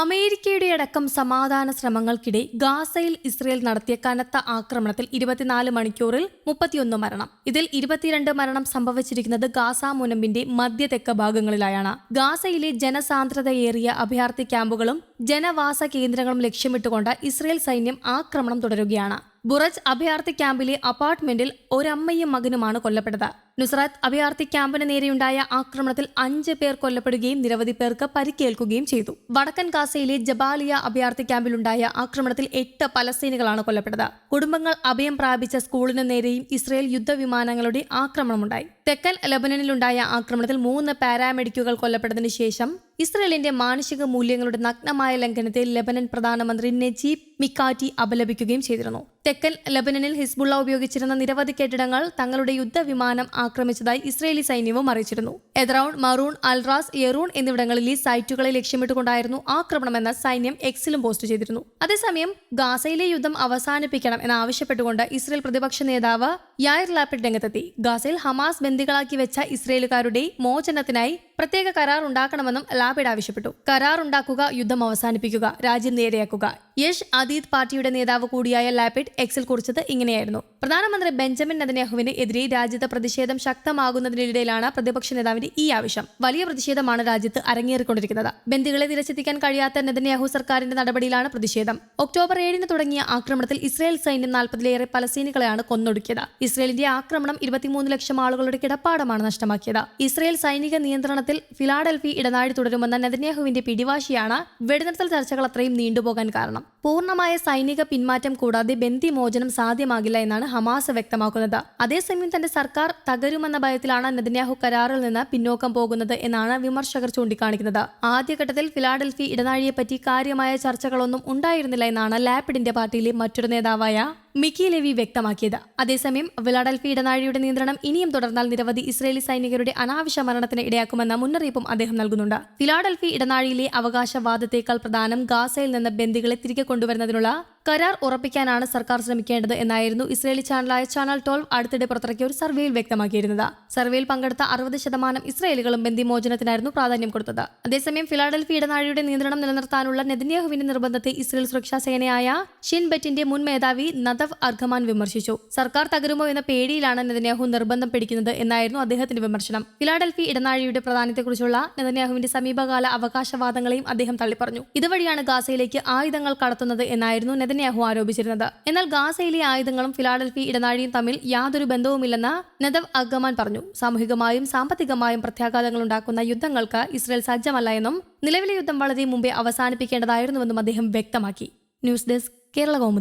അമേരിക്കയുടെ അടക്കം സമാധാന ശ്രമങ്ങൾക്കിടെ ഗാസയിൽ ഇസ്രയേൽ നടത്തിയ കനത്ത ആക്രമണത്തിൽ ഇരുപത്തിനാല് മണിക്കൂറിൽ മുപ്പത്തിയൊന്ന് മരണം. ഇതിൽ ഇരുപത്തിരണ്ട് മരണം സംഭവിച്ചിരിക്കുന്നത് ഗാസ മുനമ്പിന്റെ മധ്യതെക്ക് ഭാഗങ്ങളിലായാണ് ഗാസയിലെ ജനസാന്ദ്രതയേറിയ അഭയാർത്ഥി ക്യാമ്പുകളും ജനവാസ കേന്ദ്രങ്ങളും ലക്ഷ്യമിട്ടുകൊണ്ട് ഇസ്രയേൽ സൈന്യം ആക്രമണം തുടരുകയാണ്. ബുറജ് അഭയാർത്ഥി ക്യാമ്പിലെ അപ്പാർട്ട്മെന്റിൽ ഒരമ്മയും മകനുമാണ് കൊല്ലപ്പെട്ടത്. നുസറാത്ത് അഭയാർത്ഥി ക്യാമ്പിന് നേരെയുണ്ടായ ആക്രമണത്തിൽ അഞ്ച് പേർ കൊല്ലപ്പെടുകയും നിരവധി പേർക്ക് പരിക്കേൽക്കുകയും ചെയ്തു. വടക്കൻ ഗാസയിലെ ജബാലിയ അഭയാർത്ഥി ക്യാമ്പിലുണ്ടായ ആക്രമണത്തിൽ എട്ട് പലസ്തീനികളാണ് കൊല്ലപ്പെട്ടത്. കുടുംബങ്ങൾ അഭയം പ്രാപിച്ച സ്കൂളിന് നേരെയും ഇസ്രയേൽ യുദ്ധവിമാനങ്ങളുടെ ആക്രമണമുണ്ടായി. തെക്കൻ ലബനനിലുണ്ടായ ആക്രമണത്തിൽ മൂന്ന് പാരാമെഡിക്കുകൾ കൊല്ലപ്പെട്ടതിനു ശേഷം ഇസ്രയേലിന്റെ മാനുഷിക മൂല്യങ്ങളുടെ നഗ്നമായ ലംഘനത്തെ ലബനൻ പ്രധാനമന്ത്രി നജീബ് മിക്കാറ്റി അപലപിക്കുകയും ചെയ്തിരുന്നു. തെക്കൻ ലബനനിൽ ഹിസ്ബുള്ള ഉപയോഗിച്ചിരുന്ന നിരവധി കെട്ടിടങ്ങൾ തങ്ങളുടെ യുദ്ധവിമാനം ആക്രമിച്ചതായി ഇസ്രയേലി സൈന്യവും അറിയിച്ചിരുന്നു. എദ്രൌൺ മറൂൺ അൽറാസ് യെറൂൺ എന്നിവിടങ്ങളിലെ സൈറ്റുകളെ ലക്ഷ്യമിട്ടുകൊണ്ടായിരുന്നു ആക്രമണമെന്ന് സൈന്യം എക്സിലും പോസ്റ്റ് ചെയ്തിരുന്നു. അതേസമയം ഗാസയിലെ യുദ്ധം അവസാനിപ്പിക്കണം എന്നാവശ്യപ്പെട്ടുകൊണ്ട് ഇസ്രയേൽ പ്രതിപക്ഷ നേതാവ് യായർ ലാപ്പിഡ് രംഗത്തെത്തി. ഗാസയിൽ ഹമാസ് ബന്ദികളാക്കി വെച്ച ഇസ്രയേലുകാരുടെ മോചനത്തിനായി പ്രത്യേക കരാർ ഉണ്ടാക്കണമെന്നും ലാപിഡ് ആവശ്യപ്പെട്ടു. കരാർ ഉണ്ടാക്കുക യുദ്ധം അവസാനിപ്പിക്കുക രാജ്യം നേരെയാക്കുക. യഷ് അതീത് പാർട്ടിയുടെ നേതാവ് കൂടിയായ ലാപിഡ് എക്സിൽ കുറിച്ചത് ഇങ്ങനെയായിരുന്നു. പ്രധാനമന്ത്രി ബെഞ്ചമിൻ നെതന്യാഹുവിന് എതിരെ രാജ്യത്ത് പ്രതിഷേധം ശക്തമാകുന്നതിനിടയിലാണ് പ്രതിപക്ഷ നേതാവിന്റെ ഈ ആവശ്യം. വലിയ പ്രതിഷേധമാണ് രാജ്യത്ത് അരങ്ങേറിക്കൊണ്ടിരിക്കുന്നത്. ബന്ദികളെ തിരച്ചെത്തിക്കാൻ കഴിയാത്ത നെതന്യാഹു സർക്കാരിന്റെ നടപടിയിലാണ് പ്രതിഷേധം. ഒക്ടോബർ ഏഴിന് തുടങ്ങിയ ആക്രമണത്തിൽ ഇസ്രായേൽ സൈന്യം നാൽപ്പതിലേറെ പലസ്തീനികളെയാണ് കൊന്നൊടുക്കിയത്. ഇസ്രായേലിന്റെ ആക്രമണം ഇരുപത്തിമൂന്ന് ലക്ഷം ആളുകളുടെ കിടപ്പാടമാണ് നഷ്ടമാക്കിയത്. ഇസ്രായേൽ സൈനിക നിയന്ത്രണത്തിൽ ഫിലാഡൽഫി ഇടനാഴി തുടരുമെന്ന നെതന്യാഹുവിന്റെ പിടിവാശിയാണ് വെടിനിർത്തൽ ചർച്ചകൾ അത്രയും നീണ്ടുപോകാൻ കാരണം. പൂർണമായ സൈനിക പിന്മാറ്റം കൂടാതെ ബന്ദിമോചനം സാധ്യമാകില്ല എന്നാണ് ഹമാസ് വ്യക്തമാക്കുന്നത്. അതേസമയം തന്റെ സർക്കാർ തകരുമെന്ന ഭയത്തിലാണ് നെതന്യാഹു കരാറിൽ നിന്ന് പിന്നോക്കം പോകുന്നത് എന്നാണ് വിമർശകർ ചൂണ്ടിക്കാണിക്കുന്നത്. ആദ്യഘട്ടത്തിൽ ഫിലാഡൽഫി ഇടനാഴിയെപ്പറ്റി കാര്യമായ ചർച്ചകളൊന്നും ഉണ്ടായിരുന്നില്ല എന്നാണ് ലാപ്പിഡിന്റെ പാർട്ടിയിലെ മറ്റൊരു നേതാവായ മിക്കി ലെവി വ്യക്തമാക്കിയത്. അതേസമയം വിളാഡൽഫി ഇടനാഴിയുടെ നിയന്ത്രണം ഇനിയും തുടർന്നാൽ നിരവധി ഇസ്രയേലി സൈനികരുടെ അനാവശ്യ മരണത്തിന് ഇടയാക്കുമെന്ന മുന്നറിയിപ്പും അദ്ദേഹം നൽകുന്നുണ്ട്. ഫിലാഡൽഫി ഇടനാഴിയിലെ അവകാശവാദത്തേക്കാൾ പ്രധാനം ഗാസയിൽ നിന്ന് ബന്ദികളെ തിരികെ കൊണ്ടുവരുന്നതിനുള്ള കരാർ ഉറപ്പിക്കാനാണ് സർക്കാർ ശ്രമിക്കേണ്ടത് എന്നായിരുന്നു ഇസ്രയേലി ചാനലായ ചാനൽ ട്വൽവ് അടുത്തിടെ പുറത്തിറക്കിയ ഒരു സർവേയിൽ വ്യക്തമാക്കിയിരുന്നത്. സർവേയിൽ പങ്കെടുത്ത അറുപത് ശതമാനം ഇസ്രയേലുകളും ബന്ദിമോചനത്തിനായിരുന്നു പ്രാധാന്യം കൊടുത്തത്. അതേസമയം ഫിലാഡൽഫി ഇടനാഴിയുടെ നിയന്ത്രണം നിലനിർത്താനുള്ള നെതന്യാഹുവിന്റെ നിർബന്ധത്തെ ഇസ്രയേൽ സുരക്ഷാ സേനയായ ഷിൻ ബെറ്റിന്റെ മുൻ മേധാവി നദവ് അർഖമാൻ വിമർശിച്ചു. സർക്കാർ തകരുമോ എന്ന പേടിയിലാണ് നെതന്യാഹു നിർബന്ധം പിടിക്കുന്നത് എന്നായിരുന്നു അദ്ദേഹത്തിന്റെ വിമർശനം. ഫിലാഡൽഫി ഇടനാഴിയുടെ പ്രധാനത്തെക്കുറിച്ചുള്ള നെതന്യാഹുവിന്റെ സമീപകാല അവകാശവാദങ്ങളെയും അദ്ദേഹം തള്ളിപ്പറഞ്ഞു. ഇതുവഴിയാണ് ഗാസയിലേക്ക് ആയുധങ്ങൾ കടത്തുന്നത് എന്നായിരുന്നു നെതന്യാഹു ആരോപിച്ചിരുന്നത്. എന്നാൽ ഗാസയിലെ ആയുധങ്ങളും ഫിലാഡൽഫി ഇടനാഴിയും തമ്മിൽ യാതൊരു ബന്ധവുമില്ലെന്ന് നെതവ് അഗമാൻ പറഞ്ഞു. സാമൂഹികമായും സാമ്പത്തികമായും പ്രത്യാഘാതങ്ങൾ ഉണ്ടാക്കുന്ന യുദ്ധങ്ങൾക്ക് ഇസ്രയേൽ സജ്ജമല്ല എന്നും നിലവിലെ യുദ്ധം വളരെ മുമ്പേ അവസാനിപ്പിക്കേണ്ടതായിരുന്നുവെന്നും അദ്ദേഹം വ്യക്തമാക്കി. News desk Kerala Kaumudi.